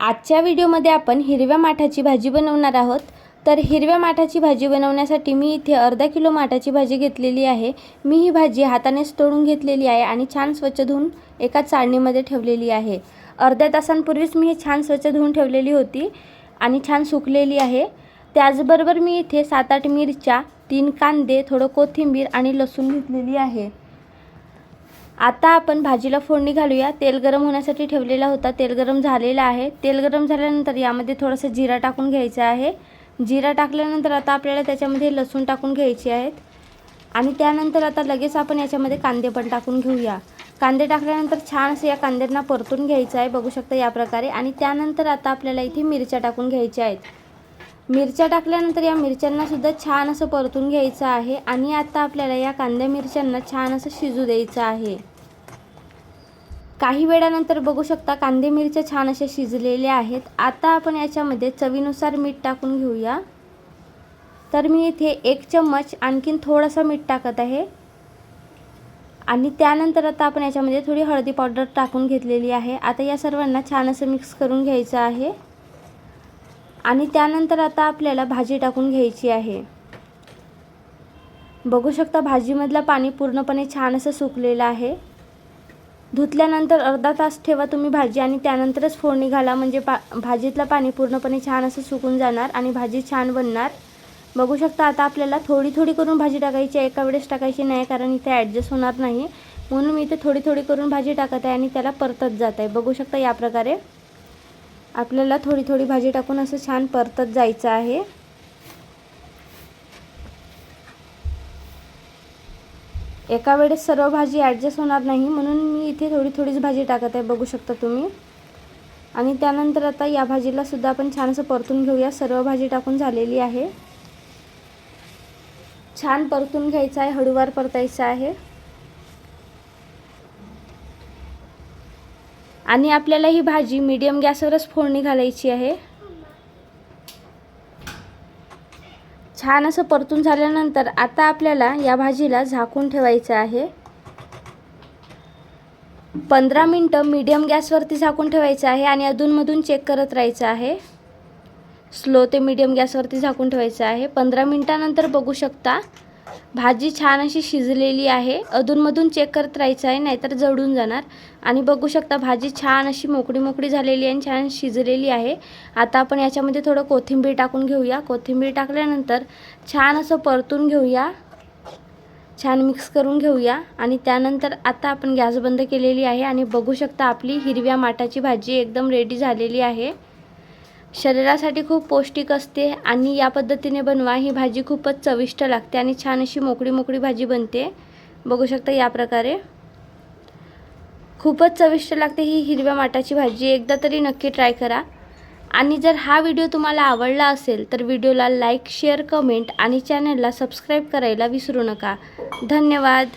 आजच्या व्हिडिओमध्ये आपण हिरव्या माठाची भाजी बनवणार आहोत. तर हिरव्या माठाची भाजी बनवण्यासाठी मी इथे अर्धा किलो माठाची भाजी घेतलेली आहे. मी ही भाजी हातानेच तोडून घेतलेली आहे आणि छान स्वच्छ धुवून एका चाळणीमध्ये ठेवलेली आहे. अर्ध्या तासांपूर्वीच मी हे छान स्वच्छ धुवून ठेवलेली होती आणि छान सुकलेली आहे. त्याचबरोबर मी इथे सात आठ मिरच्या तीन कांदे थोडं कोथिंबीर आणि लसूण घेतलेली आहे. आता आपण भाजीला फोडणी घालूया. तेल गरम होण्यासाठी ठेवलेला होता. तेल गरम झालेलं आहे. तेल गरम झाल्यानंतर यामध्ये थोडंसं जिरा टाकून घ्यायचं आहे. जिरा टाकल्यानंतर आता आपल्याला त्याच्यामध्ये लसूण टाकून घ्यायची आहेत. आणि त्यानंतर आता लगेच आपण याच्यामध्ये कांदे पण टाकून घेऊया. कांदे टाकल्यानंतर छान असं या कांद्यांना परतून घ्यायचं आहे. बघू शकता या प्रकारे. आणि त्यानंतर आता आपल्याला इथे मिरच्या टाकून घ्यायच्या आहेत. मिरच्या टाकल्यानंतर या मिरच्यांना सुद्धा छान असं परतून घ्यायचं आहे आणि आता आपल्याला या कांद्या मिरच्यांना छान असं शिजू द्यायचं आहे. काही वेळानंतर बघू शकता कांदे मिरच्या छान अशा शिजलेल्या आहेत. आता आपण याच्यामध्ये चवीनुसार मीठ टाकून घेऊया. तर मी इथे एक चम्मच आणखीन थोडंसं मीठ टाकत आहे. आणि त्यानंतर आता आपण याच्यामध्ये थोडी हळदी पावडर टाकून घेतलेली आहे. आता या सर्वांना छान असं मिक्स करून घ्यायचं आहे. आणि त्यानंतर आता आपल्याला भाजी टाकून घ्यायची आहे. बघू शकता भाजीमधलं पाणी पूर्णपणे छान असं सुकलेलं आहे. धुतल्यानंतर अर्धा तास ठेवा तुम्ही भाजी आणि त्यानंतरच फोडणी घाला. म्हणजे पा भाजीतलं पाणी पूर्णपणे छान असं सुकून जाणार आणि भाजी छान बनणार. बघू शकता आता आपल्याला थोडी थोडी करून भाजी टाकायची आहे. एका वेळेस टाकायची नाही कारण इथे ॲडजस्ट होणार नाही. म्हणून मी इथे थोडी थोडी करून भाजी टाकत आहे आणि त्याला परतत जात आहे. बघू शकता या प्रकारे. आपल्याला थोडी थोडी भाजी टाकून असं छान परतत जायचं आहे. एका वेळेस सर्व भाजी ॲडजस्ट होणार नाही म्हणून मी इथे थोडी थोडीच भाजी टाकत आहे बघू शकता तुम्ही. आणि त्यानंतर आता या भाजीला सुद्धा आपण छान असं परतून घेऊया. सर्व भाजी टाकून झालेली आहे. छान परतून घ्यायचं आहे हळूवार परतायचं आहे. आणि आपल्याला ही भाजी मीडियम गॅसवरच फोडणी घालायची आहे. छान असं परतून झाल्यानंतर आता आपल्याला या भाजीला झाकून ठेवायचं आहे. पंधरा मिनटं मीडियम गॅसवरती झाकून ठेवायचं आहे आणि अधूनमधून चेक करत राहायचं आहे. स्लो ते मीडियम गॅसवरती झाकून ठेवायचं आहे. पंधरा मिनटानंतर बघू शकता भाजी छान अशी शिजलेली आहे. अधूनमधून चेक करत राहायचं आहे नाहीतर जळून जाणार. आणि बघू शकता भाजी छान अशी मोकळी मोकळी झालेली आहे आणि छान शिजलेली आहे. आता आपण याच्यामध्ये थोडं कोथिंबीर टाकून घेऊया. कोथिंबीर टाकल्यानंतर छान असं परतून घेऊया. छान मिक्स करून घेऊया. आणि त्यानंतर आता आपण गॅस बंद केलेली आहे आणि बघू शकता आपली हिरव्या माठाची भाजी एकदम रेडी झालेली आहे. शरीरासाठी खूप पौष्टिक असते आणि या पद्धतीने बनवा. ही भाजी खूपच चविष्ट लागते आणि छान अशी मोकळी मोकळी भाजी बनते. बघू शकता या प्रकारे. खूपच चविष्ट लागते ही हिरव्या माठाची भाजी. एकदा तरी नक्की ट्राय करा. आणि जर हा व्हिडिओ तुम्हाला आवडला असेल तर व्हिडिओला लाईक शेअर कमेंट आणि चॅनलला सबस्क्राईब करायला विसरू नका. धन्यवाद.